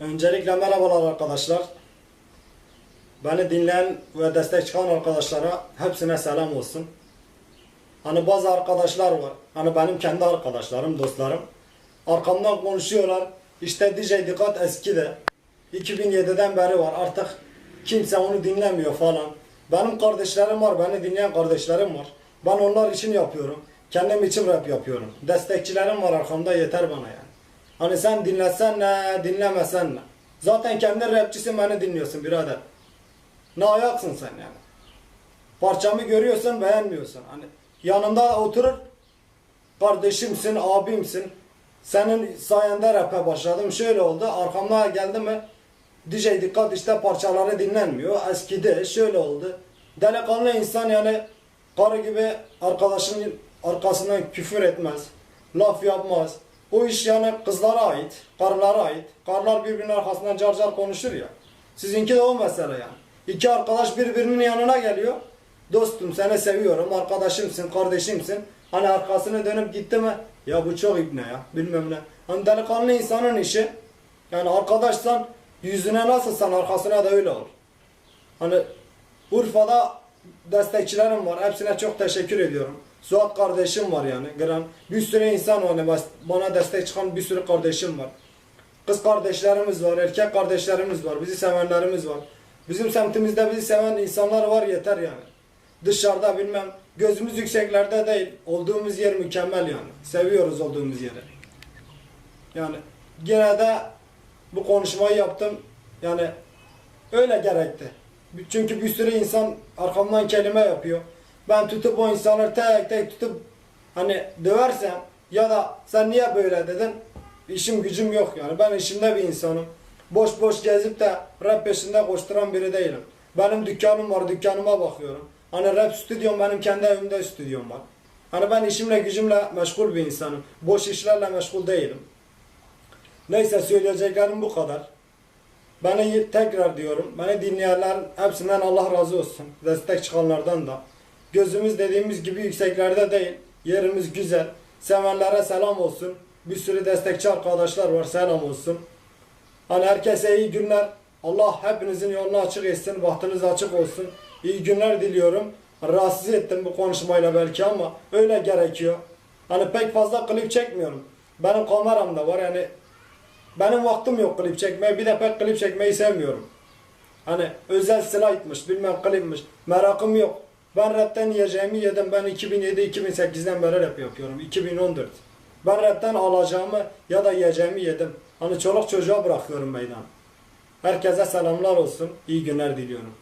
Öncelikle merhabalar arkadaşlar. Beni dinleyen ve destek çıkan arkadaşlara hepsine selam olsun. Hani bazı arkadaşlar var. Hani benim kendi arkadaşlarım, dostlarım. Arkamdan konuşuyorlar. İşte DJ Dikkat eski de. 2007'den beri var. Artık kimse onu dinlemiyor falan. Benim kardeşlerim var. Beni dinleyen kardeşlerim var. Ben onlar için yapıyorum. Kendim için rap yapıyorum. Destekçilerim var arkamda yeter bana yani. Hani sen dinlesen ne, dinlemesen ne. Zaten kendi rapçisin beni dinliyorsun birader. Ne ayaksın sen yani. Parçamı görüyorsun beğenmiyorsun. Hani yanında oturur kardeşimsin, abimsin. Senin sayende rap'e başladım. Şöyle oldu. Arkamda geldi mi DJ dikkat işte parçaları dinlenmiyor. Eskidi. Şöyle oldu. Delikanlı insan yani karı gibi arkadaşının arkasından küfür etmez. Laf yapmaz. O iş yani kızlara ait, karılara ait. Karılar birbirinin arkasından car car konuşur ya. Sizinki de o mesele yani. İki arkadaş birbirinin yanına geliyor. Dostum seni seviyorum, arkadaşımsın, kardeşimsin. Hani arkasını dönüp gitti mi? Ya bu çok ibne ya, bilmem ne. Hani delikanlı insanın işi. Yani arkadaşsan yüzüne nasılsan arkasına da öyle ol. Hani Urfa'da destekçilerim var. Hepsine çok teşekkür ediyorum. Suat kardeşim var yani. Gran. Bir sürü insan var. Bana destek çıkan bir sürü kardeşim var. Kız kardeşlerimiz var. Erkek kardeşlerimiz var. Bizi sevenlerimiz var. Bizim semtimizde bizi seven insanlar var yeter yani. Dışarıda bilmem gözümüz yükseklerde değil. Olduğumuz yer mükemmel yani. Seviyoruz olduğumuz yeri. Yani yine de bu konuşmayı yaptım. Yani öyle gerekti. Çünkü bir sürü insan arkamdan kelime yapıyor. Ben tutup o insanları tek tek tutup hani döversem ya da sen niye böyle dedin? İşim gücüm yok yani. Ben işimde bir insanım. Boş boş gezip de rap peşinde koşturan biri değilim. Benim dükkanım var, dükkanıma bakıyorum. Hani rap stüdyom benim kendi evimde stüdyom var. Hani ben işimle gücümle meşgul bir insanım. Boş işlerle meşgul değilim. Neyse söyleyeceklerim bu kadar. Beni tekrar diyorum. Beni dinleyenler hepsinden Allah razı olsun. Destek çıkanlardan da. Gözümüz dediğimiz gibi yükseklerde değil. Yerimiz güzel. Sevenlere selam olsun. Bir sürü destekçi arkadaşlar var. Selam olsun. Hani herkese iyi günler. Allah hepinizin yolunu açık etsin. Bahtınız açık olsun. İyi günler diliyorum. Rahatsız ettim bu konuşmayla belki ama öyle gerekiyor. Hani pek fazla klip çekmiyorum. Benim kameram da var yani benim vaktim yok klip çekmeye. Bir de pek klip çekmeyi sevmiyorum. Hani özel slaytmış, bilmem klipmiş. Merakım yok. Ben rapten yiyeceğimi yedim. Ben 2007-2008'den beri rap yapıyorum. 2014. Ben rapten alacağımı ya da yiyeceğimi yedim. Hani çoluk çocuğa bırakıyorum meydan. Herkese selamlar olsun. İyi günler diliyorum.